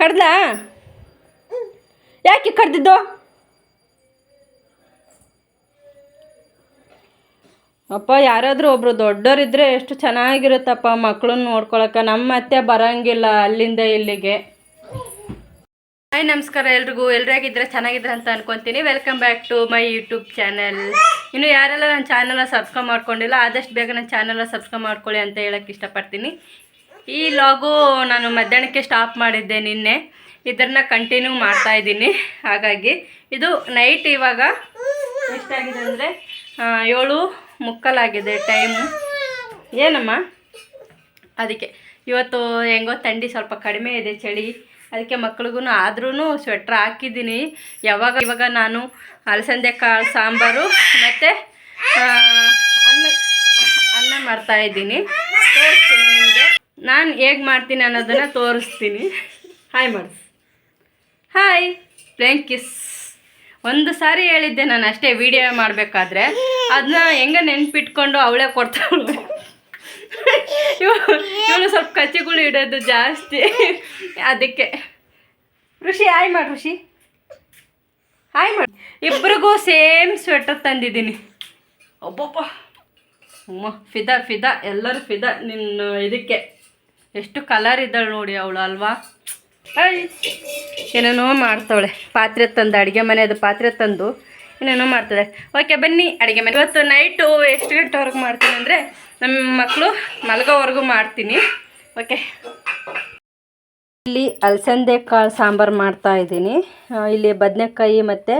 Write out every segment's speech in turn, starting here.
ಕಡ್ದಾ ಯಾಕೆ ಕಡ್ದಿದ್ದು? ಅಪ್ಪ, ಯಾರಾದರೂ ಒಬ್ಬರು ದೊಡ್ಡವರಿದ್ರೆ ಎಷ್ಟು ಚೆನ್ನಾಗಿರುತ್ತಪ್ಪ ಮಕ್ಕಳನ್ನ ನೋಡ್ಕೊಳಕ್ಕೆ ನಮ್ಮ ಅತ್ತೆ ಬರೋಂಗಿಲ್ಲ ಅಲ್ಲಿಂದ ಇಲ್ಲಿಗೆ. ಹಾಯ್, ನಮಸ್ಕಾರ ಎಲ್ರಿಗೂ. ಎಲ್ಲರಾಗಿದ್ದರೆ ಚೆನ್ನಾಗಿದ್ರೆ ಅಂತ ಅನ್ಕೊಂತೀನಿ. Welcome back to my YouTube channel ಇನ್ನು ಯಾರೆಲ್ಲ ನನ್ನ ಚಾನಲ್ನ ಸಬ್ಸ್ಕ್ರೈಬ್ ಮಾಡ್ಕೊಂಡಿಲ್ಲ, ಆದಷ್ಟು ಬೇಗ ನನ್ನ ಚಾನಲ್ನ ಸಬ್ಸ್ಕ್ರೈಬ್ ಮಾಡ್ಕೊಳ್ಳಿ ಅಂತ ಹೇಳಕ್ಕೆ ಇಷ್ಟಪಡ್ತೀನಿ. ಈ ಲಾಗು ನಾನು ಮಧ್ಯಾಹ್ನಕ್ಕೆ ಸ್ಟಾಪ್ ಮಾಡಿದ್ದೆ ನಿನ್ನೆ. ಇದನ್ನ ಕಂಟಿನ್ಯೂ ಮಾಡ್ತಾ ಇದ್ದೀನಿ. ಹಾಗಾಗಿ ಇದು ನೈಟ್ ಇವಾಗ ಎಷ್ಟಾಗಿದೆ ಅಂದರೆ ಏಳು ಮುಕ್ಕಲಾಗಿದೆ ಟೈಮು ಏನಮ್ಮ? ಅದಕ್ಕೆ ಇವತ್ತು ಹೆಂಗೋ ಥಂಡಿ ಸ್ವಲ್ಪ ಕಡಿಮೆ ಇದೆ ಚಳಿ. ಅದಕ್ಕೆ ಮಕ್ಳಿಗೂ ಆದ್ರೂ ಸ್ವೆಟ್ರ್ ಹಾಕಿದ್ದೀನಿ. ಯಾವಾಗ ಇವಾಗ ನಾನು ಅಲಸಂದೆ ಕಾಳು ಸಾಂಬಾರು ಮತ್ತು ಅನ್ನ ಅನ್ನ ಮಾಡ್ತಾಯಿದ್ದೀನಿ ತೋರಿಸ್ತೀನಿ ನಿಮಗೆ. ನಾನು ಹೇಗೆ ಮಾಡ್ತೀನಿ ಅನ್ನೋದನ್ನು ತೋರಿಸ್ತೀನಿ. ಹಾಯ್ ಮಾಡಿಸ್ ಹಾಯ್ ಪ್ಲೇನ್ ಕಿಸ್ ಒಂದು ಸಾರಿ ಹೇಳಿದ್ದೆ ನಾನು ಅಷ್ಟೇ ವಿಡಿಯೋ ಮಾಡಬೇಕಾದ್ರೆ. ಅದನ್ನ ಹೆಂಗೆ ನೆನ್ಪಿಟ್ಕೊಂಡು ಅವಳೇ ಕೊಡ್ತಾಳು. ಇವಳು ಸ್ವಲ್ಪ ಕಚ್ಚಿಗಳು ಇಡೋದು ಜಾಸ್ತಿ. ಅದಕ್ಕೆ. ಋಷಿ ಹಾಯ್ ಮಾಡಿ ಋಷಿ. ಹಾಯ್ ಮಾಡಿ ಇಬ್ರಿಗೂ ಸೇಮ್ ಸ್ವೆಟರ್ ತಂದಿದ್ದೀನಿ. ಒಬ್ಬೊಬ್ಬ ಫಿದಾ ಫಿದಾ, ಎಲ್ಲರೂ ಫಿದಾ. ನಿನ್ನ ಇದಕ್ಕೆ. ಎಷ್ಟು ಕಲರ್ ಇದ್ದಾಳೆ ನೋಡಿ ಅವಳು ಅಲ್ವಾ? ಏನೇನೋ ಮಾಡ್ತಾವಳೆ. ಪಾತ್ರೆ ತಂದು, ಅಡುಗೆ ಮನೆಯದು ಪಾತ್ರೆ ತಂದು ಏನೇನೋ ಮಾಡ್ತಾಳೆ. ಓಕೆ ಬನ್ನಿ ಅಡುಗೆ ಮನೆ. ಇವತ್ತು ನೈಟು ಎಷ್ಟು ಗಂಟೆವರೆಗೂ ಮಾಡ್ತೀನಿ ಅಂದರೆ ನಮ್ಮ ಮಕ್ಕಳು ಮಲಗೋವರೆಗೂ ಮಾಡ್ತೀನಿ. ಓಕೆ ಇಲ್ಲಿ ಅಲಸಂದೆ ಕಾಳು ಸಾಂಬಾರು ಮಾಡ್ತಾ ಇದ್ದೀನಿ. ಇಲ್ಲಿ ಬದನೆಕಾಯಿ ಮತ್ತು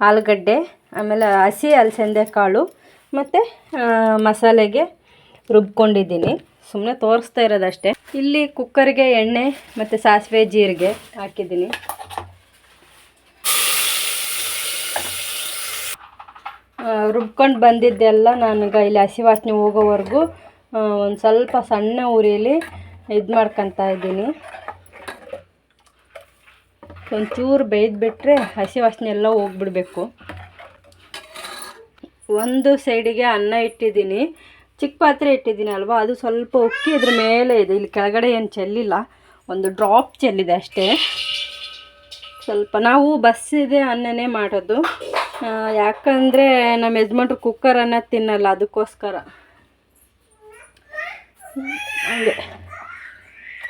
ಆಲೂಗಡ್ಡೆ, ಆಮೇಲೆ ಹಸಿ ಅಲಸಂದೆ ಕಾಳು ಮತ್ತು ಮಸಾಲೆಗೆ ರುಬ್ಕೊಂಡಿದ್ದೀನಿ. ಸುಮ್ಮನೆ ತೋರಿಸ್ತಾ ಇರೋದಷ್ಟೇ. ಇಲ್ಲಿ ಕುಕ್ಕರ್ಗೆ ಎಣ್ಣೆ ಮತ್ತು ಸಾಸಿವೆ ಜೀರಿಗೆ ಹಾಕಿದ್ದೀನಿ. ರುಬ್ಕೊಂಡು ಬಂದಿದ್ದೆಲ್ಲ ನನಗೆ ಇಲ್ಲಿ ಹಸಿ ವಾಸನೆ ಹೋಗೋವರೆಗೂ ಒಂದು ಸ್ವಲ್ಪ ಸಣ್ಣ ಉರಿಯಲ್ಲಿ ಇದು ಮಾಡ್ಕೊತಾ ಇದ್ದೀನಿ. ಒಂಚೂರು ಬೇಯ್ದುಬಿಟ್ರೆ ಹಸಿ ವಾಸನೆ ಎಲ್ಲ ಹೋಗ್ಬಿಡ್ಬೇಕು. ಒಂದು ಸೈಡಿಗೆ ಅನ್ನ ಇಟ್ಟಿದ್ದೀನಿ. ಚಿಕ್ಕ ಪಾತ್ರೆ ಇಟ್ಟಿದ್ದೀನಿ ಅಲ್ವಾ? ಅದು ಸ್ವಲ್ಪ ಉಕ್ಕಿ ಅದ್ರ ಮೇಲೆ ಇದೆ. ಇಲ್ಲಿ ಕೆಳಗಡೆ ಏನು ಚೆಲ್ಲಿಲ್ಲ. ಒಂದು ಡ್ರಾಪ್ ಚೆಲ್ಲಿದೆ ಅಷ್ಟೇ. ಸ್ವಲ್ಪ ನಾವು ಬಸ್ ಇದೆ ಅನ್ನನೇ ಮಾಡೋದು. ಯಾಕಂದರೆ ನಮ್ಮ ಯಜಮಾನ್ರು ಕುಕ್ಕರ್ ಅನ್ನ ತಿನ್ನಲ್ಲ, ಅದಕ್ಕೋಸ್ಕರ. ಹಂಗೆ.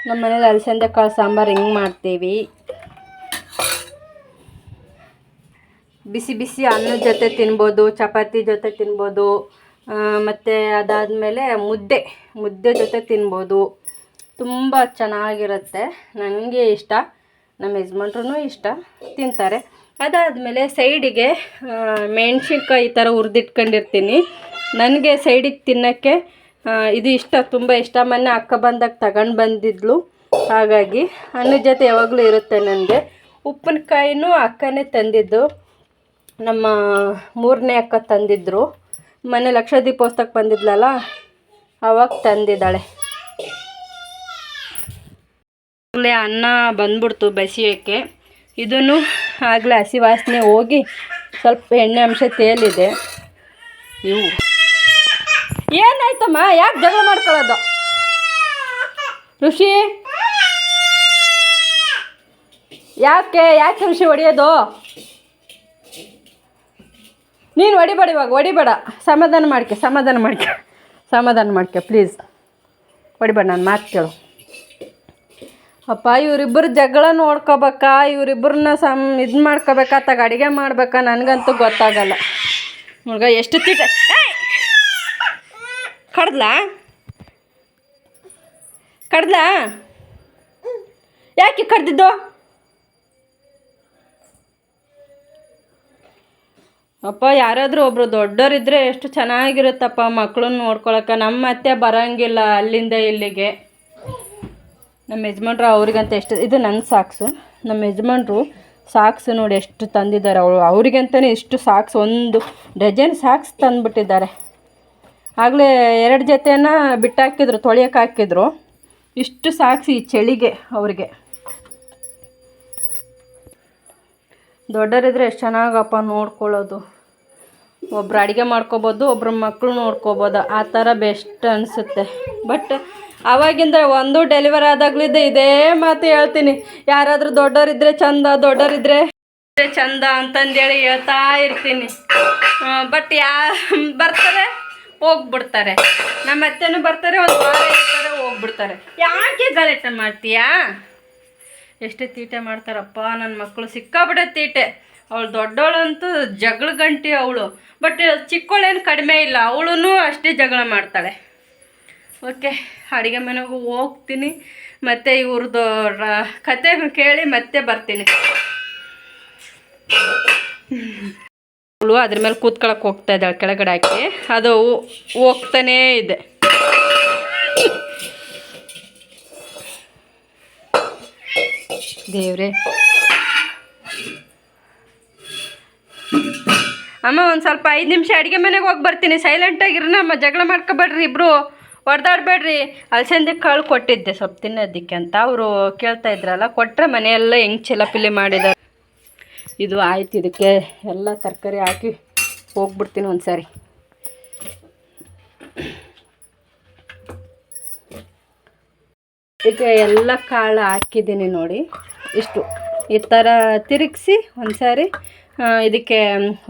ನಮ್ಮ ಮನೇಲಿ ಅಲಸಂದೆ ಕಾಳು ಸಾಂಬಾರು ಹಿಂಗೆ ಮಾಡ್ತೀವಿ? ಬಿಸಿ ಬಿಸಿ ಅನ್ನದ ಜೊತೆ ತಿನ್ಬೋದು, ಚಪಾತಿ ಜೊತೆ ತಿನ್ಬೋದು. ಮತ್ತು ಅದಾದಮೇಲೆ ಮುದ್ದೆ ಮುದ್ದೆ ಜೊತೆ ತಿನ್ಬೋದು. ತುಂಬ ಚೆನ್ನಾಗಿರುತ್ತೆ. ನನಗೆ ಇಷ್ಟ. ನಮ್ಮ ಯಜಮಾನ್ರೂ ಇಷ್ಟ. ತಿಂತಾರೆ. ಅದಾದಮೇಲೆ ಸೈಡಿಗೆ ಮೆಣಸಿನ್ಕಾಯಿ ಈ ಥರ ಹುರಿದಿಟ್ಕೊಂಡಿರ್ತೀನಿ. ನನಗೆ ಸೈಡಿಗೆ ತಿನ್ನೋಕ್ಕೆ ಇದು ಇಷ್ಟ, ತುಂಬ ಇಷ್ಟ. ಮೊನ್ನೆ ಅಕ್ಕ ಬಂದಾಗ ತಗೊಂಡು ಬಂದಿದ್ಲು. ಹಾಗಾಗಿ ಅನ್ನ ಜೊತೆ ಯಾವಾಗಲೂ ಇರುತ್ತೆ ನನಗೆ. ಉಪ್ಪಿನಕಾಯಿನೂ ಅಕ್ಕನೇ ತಂದಿದ್ದು. ನಮ್ಮ ಮೂರನೇ ಅಕ್ಕ ತಂದಿದ್ದರು ಮೊನ್ನೆ ಲಕ್ಷ ದೀಪೋತ್ಸವಕ್ಕೆ ಬಂದಿದ್ಲಲ್ಲ, ಅವಾಗ ತಂದಿದ್ದಾಳೆ. ಆಗಲೇ ಅನ್ನ ಬಂದ್ಬಿಡ್ತು ಬಸಿಯೋಕ್ಕೆ ಇದನ್ನು ಆಗಲೇ ಹಸಿ ವಾಸನೆ ಹೋಗಿ ಸ್ವಲ್ಪ ಎಣ್ಣೆ ಅಂಶ ತೇಲಿದೆ. ಇವು ಏನಾಯ್ತಮ್ಮ? ಯಾಕೆ ಜಗಳ ಮಾಡ್ಕೊಳ್ಳೋದು? ಋಷಿ? ಯಾಕೆ? ಯಾಕೆ ಋಷಿ ಹೊಡಿಯೋದು? ನೀನು ಹೊಡಿಬೇಡ ಇವಾಗ ಹೊಡಿಬೇಡ ಸಮಾಧಾನ ಮಾಡ್ಕೆ ಸಮಾಧಾನ ಮಾಡ್ಕೆ. ಸಮಾಧಾನ ಮಾಡ್ಕೆ ಪ್ಲೀಸ್ ಹೊಡಿಬೇಡ ನಾನು ಮಾತು ಕೇಳು. ಅಪ್ಪ ಇವರಿಬ್ಬರು ಜಗಳ ನೋಡ್ಕೋಬೇಕಾ? ಇವರಿಬ್ಬರನ್ನ ಸಮ್ ಇದು ಮಾಡ್ಕೋಬೇಕಾ? ತಗ ಅಡುಗೆ ಮಾಡ್ಬೇಕಾ? ನನಗಂತೂ ಗೊತ್ತಾಗಲ್ಲ. ಹುಡುಗ ಎಷ್ಟು ತಿಟ ಕಡ್ದ್ಲಾ? ಕಡ್ದ್ಲಾ? ಯಾಕೆ ಕಡ್ದಿದ್ದು? ಅಪ್ಪ, ಯಾರಾದರೂ ಒಬ್ಬರು ದೊಡ್ಡವರಿದ್ರೆ ಎಷ್ಟು ಚೆನ್ನಾಗಿರುತ್ತಪ್ಪ ಮಕ್ಕಳನ್ನ ನೋಡ್ಕೊಳಕ್ಕೆ ನಮ್ಮ ಅತ್ತೆ ಬರೋಂಗಿಲ್ಲ ಅಲ್ಲಿಂದ ಇಲ್ಲಿಗೆ. ನಮ್ಮ ಯಜಮಾನ್ರು ಅವ್ರಿಗಂತ ಎಷ್ಟು, ಇದು ನನ್ನ ಸಾಕ್ಸು. ನಮ್ಮ ಯಜಮಾನ್ರು ಸಾಕ್ಸು ನೋಡಿ ಎಷ್ಟು ತಂದಿದ್ದಾರೆ ಅವರು. ಅವ್ರಿಗಂತಲೇ ಇಷ್ಟು ಸಾಕ್ಸ್, ಒಂದು ಡಜನ್ ಸಾಕ್ಸ್ ತಂದುಬಿಟ್ಟಿದ್ದಾರೆ. ಆಗಲೇ ಎರಡು ಜೊತೆನ ಬಿಟ್ಟಾಕಿದ್ರು ತೊಳೆಯೋಕೆ ಹಾಕಿದ್ರು ಇಷ್ಟು ಸಾಕ್ಸ್ ಈ ಚಳಿಗೆ ಅವರಿಗೆ. ದೊಡ್ಡರಿದ್ರೆ ಎಷ್ಟು ಚೆನ್ನಾಗಪ್ಪ ನೋಡ್ಕೊಳ್ಳೋದು. ಒಬ್ರು ಅಡುಗೆ ಮಾಡ್ಕೊಬೋದು, ಒಬ್ರು ಮಕ್ಕಳು ನೋಡ್ಕೋಬೋದು. ಆ ಥರ ಬೆಸ್ಟ್ ಅನಿಸುತ್ತೆ. ಬಟ್ ಆವಾಗಿಂದ ಒಂದು ಡೆಲಿವರ್ ಆದಾಗ್ಲಿದ್ದ ಇದೇ ಮಾತು ಹೇಳ್ತೀನಿ. ಯಾರಾದರೂ ದೊಡ್ಡವರಿದ್ರೆ ಚಂದ ದೊಡ್ಡವರಿದ್ರೆ ಚಂದ ಅಂತಂದೇಳಿ ಹೇಳ್ತಾ ಇರ್ತೀನಿ. ಬಟ್ ಯಾ, ಬರ್ತಾರೆ, ಹೋಗ್ಬಿಡ್ತಾರೆ. ನಮ್ಮ ಅತ್ತೆನೂ ಬರ್ತಾರೆ, ಒಂದು ವಾರ ಇರ್ತಾರೆ, ಹೋಗ್ಬಿಡ್ತಾರೆ. ಯಾಕೆ ಗಲಾಟೆ ಮಾಡ್ತೀಯಾ? ಎಷ್ಟೇ ತೀಟೆ ಮಾಡ್ತಾರಪ್ಪ ನನ್ನ ಮಕ್ಕಳು ಸಿಕ್ಕಾಬಿಡೋ ತೀಟೆ. ಅವಳು ದೊಡ್ಡವಳಂತೂ ಜಗಳ ಗಂಟಿ ಅವಳು. ಬಟ್ ಚಿಕ್ಕವಳೇನು ಕಡಿಮೆ ಇಲ್ಲ ಅವಳು ಅಷ್ಟೇ ಜಗಳ ಮಾಡ್ತಾಳೆ. ಓಕೆ ಅಡುಗೆ ಮನೆಗೂ ಹೋಗ್ತೀನಿ. ಮತ್ತು ಇವ್ರದ್ದು ಕತೆ ಕೇಳಿ ಮತ್ತೆ ಬರ್ತೀನಿ. ಅವಳು ಅದ್ರ ಮೇಲೆ ಕೂತ್ಕೊಳಕ್ಕೆ ಹೋಗ್ತಾ ಇದ್ದಾಳೆ ಕೆಳಗಡೆ ಹಾಕಿ. ಅದು ಹೋಗ್ತಾನೇ ಇದೆ. ದೇವ್ರೆ. ಅಮ್ಮ, ಒಂದು ಸ್ವಲ್ಪ ಐದು ನಿಮಿಷ ಅಡುಗೆ ಮನೆಗೆ ಹೋಗಿ ಬರ್ತೀನಿ. ಸೈಲೆಂಟಾಗಿರೋಣ ಅಮ್ಮ, ಜಗಳ ಮಾಡ್ಕೊಬೇಡ್ರಿ ಇಬ್ಬರು ಹೊಡೆದಾಡ್ಬೇಡ್ರಿ ಅಲ್ಸಂದೆ ಕಾಳು ಕೊಟ್ಟಿದ್ದೆ ಸ್ವಲ್ಪ ತಿನ್ನೋದಕ್ಕೆ ಅಂತ. ಅವರು ಕೇಳ್ತಾ ಇದ್ರಲ್ಲ ಕೊಟ್ಟರೆ ಮನೆಯೆಲ್ಲ ಹೆಂಗೆ ಚಿಲಪಿಲಿ ಮಾಡಿದ್ದಾರೆ ಇದು ಆಯ್ತು, ಇದಕ್ಕೆ ಎಲ್ಲ ತರಕಾರಿ ಹಾಕಿ ಹೋಗ್ಬಿಡ್ತೀನಿ ಒಂದು ಸಾರಿ ಇದಕ್ಕೆ ಎಲ್ಲ ಕಾಳು ಹಾಕಿದ್ದೀನಿ ನೋಡಿ. ಇಷ್ಟು. ಈ ಥರ ತಿರುಗಿಸಿ ಒಂದು ಸಾರಿ ಇದಕ್ಕೆ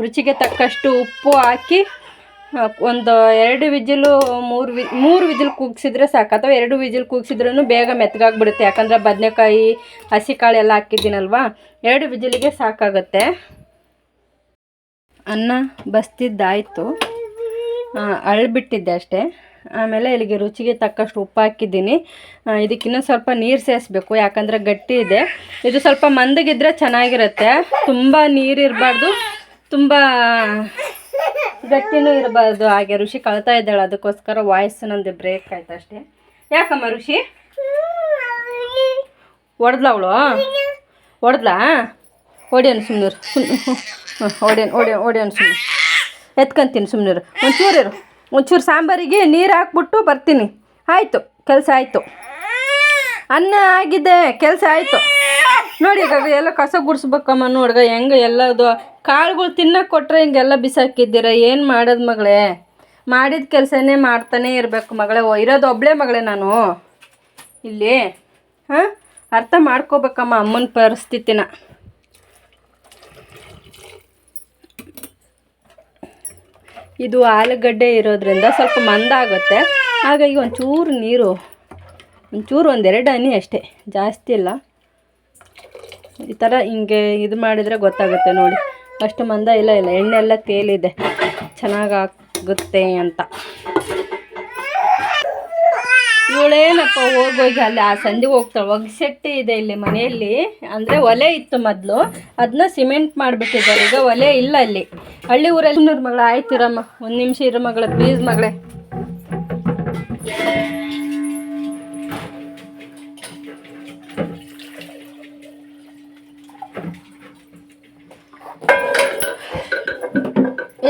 ರುಚಿಗೆ ತಕ್ಕಷ್ಟು ಉಪ್ಪು ಹಾಕಿ ಒಂದು ಎರಡು ವಿಜಿಲು ಮೂರು ವಿ, ಮೂರು ವಿಜಿಲ್ ಕೂಗಿಸಿದ್ರೆ ಸಾಕು. ಅಥವಾ ಎರಡು ವಿಜಿಲ್ ಕೂಗಿಸಿದ್ರೂ ಬೇಗ ಮೆತ್ತಗಾಗ್ಬಿಡುತ್ತೆ ಯಾಕಂದರೆ ಬದನೆಕಾಯಿ ಹಸಿ ಕಾಳು ಎಲ್ಲ ಹಾಕಿದ್ದೀನಲ್ವಾ? ಎರಡು ವಿಜಿಲಿಗೆ ಸಾಕಾಗುತ್ತೆ. ಅನ್ನ ಬಸ್ತಿದ್ದಾಯಿತು. ಅಳ್ಬಿಟ್ಟಿದ್ದೆ ಅಷ್ಟೇ. ಆಮೇಲೆ ಇಲ್ಲಿಗೆ ರುಚಿಗೆ ತಕ್ಕಷ್ಟು ಉಪ್ಪು ಹಾಕಿದ್ದೀನಿ. ಆ, ಇದಕ್ಕೆ ಇನ್ನೂ ಸ್ವಲ್ಪ ನೀರು ಸೇರಿಸ್ಬೇಕು ಯಾಕಂದರೆ ಗಟ್ಟಿ ಇದೆ. ಇದು ಸ್ವಲ್ಪ ಮಂದಗಿದ್ರೆ ಚೆನ್ನಾಗಿರುತ್ತೆ. ತುಂಬ ನೀರು ಇರಬಾರ್ದು ತುಂಬ ಗಟ್ಟಿನೂ ಇರಬಾರ್ದು. ಹಾಗೆ ಋಷಿ ಕಳ್ತಾ ಇದ್ದಾಳೆ ಅದಕ್ಕೋಸ್ಕರ ವಾಯ್ಸ್ ನಂದು ಬ್ರೇಕ್ ಆಯ್ತು ಅಷ್ಟೇ. ಯಾಕಮ್ಮ ಋಷಿ ಹೊಡೆದ್ಲ ಅವಳು? ಹೊಡೆದ್ಲಾ ಹೊಡಿಯನ್ ಸುಮ್ಮನಿರು ಸುಮ್ಮನೆ ಹೊಡಿಯನ್ ಹೊಡಿಯನ್ ಹೊಡಿಯನ್ ಸುಮ್ಮನೆ ಎತ್ಕೊಂತೀನಿ ಸುಮ್ನೂರು. ಒಂಚೂರು ಒಂಚೂರು ಸಾಂಬಾರಿಗೆ ನೀರು ಹಾಕ್ಬಿಟ್ಟು ಬರ್ತೀನಿ. ಆಯಿತು, ಕೆಲಸ ಆಯಿತು. ಅನ್ನ ಆಗಿದೆ, ಕೆಲಸ ಆಯಿತು. ನೋಡಿ ಈಗ ಎಲ್ಲ ಕಸ ಗುಡಿಸ್ಬೇಕಮ್ಮ, ನೋಡ್ಗ ಹೆಂಗೆ ಎಲ್ಲದು. ಕಾಳುಗಳು ತಿನ್ನಕ್ಕೆ ಕೊಟ್ಟರೆ ಹಿಂಗೆಲ್ಲ ಬಿಸಾಕಿದ್ದೀರ, ಏನು ಮಾಡೋದು ಮಗಳೇ? ಮಾಡಿದ ಕೆಲಸನೇ ಮಾಡ್ತಾನೆ ಇರಬೇಕು ಮಗಳೇ. ಇರೋದು ಒಬ್ಬಳೇ ಮಗಳೇ ನಾನು. ಇಲ್ಲಿ, ಹಾಂ? ಅರ್ಥ ಮಾಡ್ಕೋಬೇಕಮ್ಮ ಅಮ್ಮನ ಪರಿಸ್ಥಿತಿನ. ಇದು ಆಲೂಗಡ್ಡೆ ಇರೋದ್ರಿಂದ ಸ್ವಲ್ಪ ಮಂದ ಆಗುತ್ತೆ. ಹಾಗಾಗಿ ಒಂಚೂರು ನೀರು, ಒಂಚೂರು ಒಂದೆರಡು ಹನಿ ಅಷ್ಟೇ, ಜಾಸ್ತಿ ಇಲ್ಲ ಈ ಥರ ಹಿಂಗೆ ಇದು ಮಾಡಿದರೆ ಗೊತ್ತಾಗುತ್ತೆ ನೋಡಿ. ಅಷ್ಟು ಮಂದ ಇಲ್ಲ ಇಲ್ಲ ಎಣ್ಣೆ ಎಲ್ಲ ತೇಲಿದೆ. ಚೆನ್ನಾಗಾಗುತ್ತೆ ಅಂತ. ಇವಳೇನಪ್ಪ ಹೋಗೋಗಿ ಅಲ್ಲಿ ಆ ಸಂಧಿ ಹೋಗ್ತಾಳೆ? ಒಗ್ಸೆಟ್ಟಿ ಇದೆ ಇಲ್ಲಿ ಮನೆಯಲ್ಲಿ. ಅಂದರೆ ಒಲೆ ಇತ್ತು ಮೊದಲು. ಅದನ್ನ ಸಿಮೆಂಟ್ ಮಾಡಿಬಿಟ್ಟಿದ್ದಾರೆ. ಈಗ ಒಲೆ ಇಲ್ಲ ಅಲ್ಲಿ. ಹಳ್ಳಿ ಊರಲ್ಲಿ ಮಗಳ. ಆಯ್ತಿರಮ್ಮ ಒಂದು ನಿಮಿಷ ಇರೋ ಮಗಳ. ಪ್ಲೀಸ್ ಮಗಳೇ.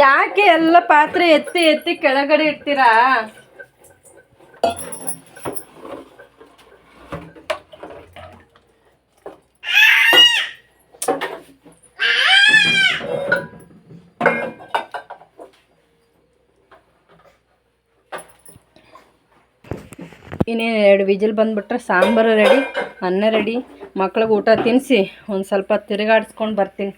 ಯಾಕೆ ಎಲ್ಲ ಪಾತ್ರೆ ಎತ್ತಿ ಎತ್ತಿ ಕೆಳಗಡೆ ಇಡ್ತೀರಾ? ಇನ್ನೇನು ಎರಡು ವಿಜಿಲ್ ಬಂದುಬಿಟ್ರೆ ಸಾಂಬಾರು ರೆಡಿ, ಅನ್ನ ರೆಡಿ. ಮಕ್ಳಿಗೆ ಊಟ ತಿನ್ನಿಸಿ ಒಂದು ಸ್ವಲ್ಪ ತಿರುಗಾಡಿಸ್ಕೊಂಡು ಬರ್ತೀನಿ.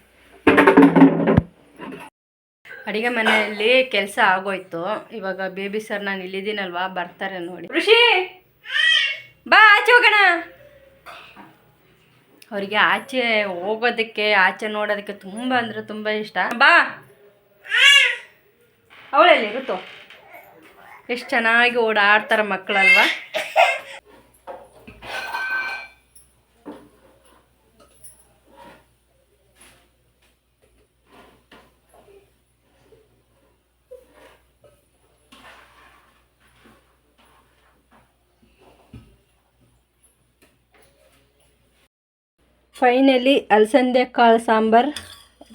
ಅಡಿಗೆ ಮನೆಯಲ್ಲಿ ಕೆಲಸ ಆಗೋಯ್ತು. ಇವಾಗ ಬೇಬಿ ಸರ್ ನಾನು ಇಲ್ಲಿದ್ದೀನಲ್ವಾ, ಬರ್ತಾರೆ ನೋಡಿ. ಋಷಿ! ಬಾ, ಆಚೆ ಹೋಗೋಣ. ಅವರಿಗೆ ಆಚೆ ಹೋಗೋದಕ್ಕೆ, ಆಚೆ ನೋಡೋದಕ್ಕೆ ತುಂಬ ಅಂದರೆ ತುಂಬ ಇಷ್ಟ. ಬಾ. ಅವಳೆಲ್ಲಿ? ಋತು. ಎಷ್ಟು ಚೆನ್ನಾಗಿ ಓಡಾಡ್ತಾರೆ ಮಕ್ಕಳಲ್ವಾ. ಫೈನಲಿ ಅಲಸಂದೆ ಕಾಳು ಸಾಂಬಾರು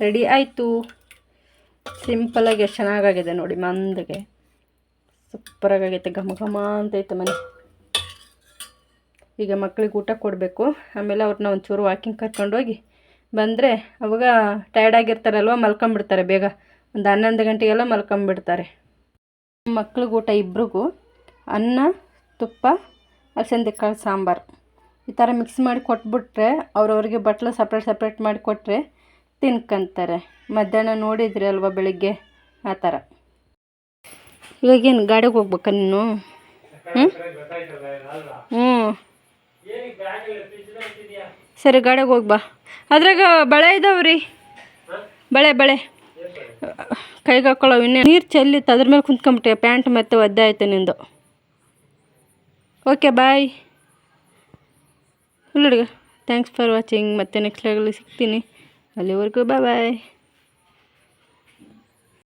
ರೆಡಿ ಆಯಿತು. ಸಿಂಪಲಾಗಿ ಎಷ್ಟು ಚೆನ್ನಾಗಾಗಿದೆ ನೋಡಿ ಮಂದಗೆ. ಸೂಪರಾಗೈತೆ ಘಮ ಘಮ ಅಂತೈತೆ ಮನೆ. ಈಗ ಮಕ್ಳಿಗೆ ಊಟ ಕೊಡಬೇಕು. ಆಮೇಲೆ ಅವ್ರನ್ನ ಒಂಚೂರು ವಾಕಿಂಗ್ ಕರ್ಕೊಂಡೋಗಿ ಬಂದರೆ ಅವಾಗ ಟಯರ್ಡ್ ಆಗಿರ್ತಾರಲ್ವ ಮಲ್ಕೊಂಬಿಡ್ತಾರೆ ಬೇಗ. ಒಂದು ಹನ್ನೊಂದು ಗಂಟೆಗೆಲ್ಲ ಮಲ್ಕೊಂಬಿಡ್ತಾರೆ ಮಕ್ಳಿಗೆ ಊಟ ಇಬ್ರಿಗೂ ಅನ್ನ, ತುಪ್ಪ, ಅಲಸಂದೆ ಕಾಳು ಸಾಂಬಾರು. ಈ ಥರ ಮಿಕ್ಸ್ ಮಾಡಿ ಕೊಟ್ಬಿಟ್ರೆ ಅವ್ರವ್ರಿಗೆ ಬಟ್ಲು ಸಪ್ರೇಟ್ ಸಪ್ರೇಟ್ ಮಾಡಿ ಕೊಟ್ಟರೆ ತಿನ್ಕೊಂತಾರೆ. ಮಧ್ಯಾಹ್ನ ನೋಡಿದ್ರಿ ಅಲ್ವಾ ಬೆಳಿಗ್ಗೆ? ಆ ಥರ. ಇವಾಗೇನು ಗಾಡಿಗೆ ಹೋಗ್ಬೇಕ ನೀನು? ಹ್ಞೂ ಸರಿ, ಗಾಡಿಗೆ ಹೋಗಿ ಬಾ. ಅದ್ರಾಗ ಬಳೆ ಇದಾವ್ರಿ. ಬಳೆ ಬಳೆ. ಕೈಗೆ ಹಾಕೊಳ್ಳೋ ಇನ್ನೇ ನೀರು ಚೆಲ್ಲಿತ್ತು ಅದ್ರ ಮೇಲೆ ಕುಂತ್ಕೊಂಬಿಟ್ಟೆ ಪ್ಯಾಂಟ್ ಮತ್ತೆ ಒದ್ದೆ ಆಯ್ತು ನಿಂದು. ಓಕೆ ಬಾಯ್ ಹುಡುಗ ಥ್ಯಾಂಕ್ಸ್ ಫಾರ್ ವಾಚಿಂಗ್ ಮತ್ತೆ ನೆಕ್ಸ್ಟ್ ಲಾಗಲ್ಲಿ ಸಿಗ್ತೀನಿ. ಅಲ್ಲಿವರೆಗೂ ಬಾಯ್ ಬಾಯ್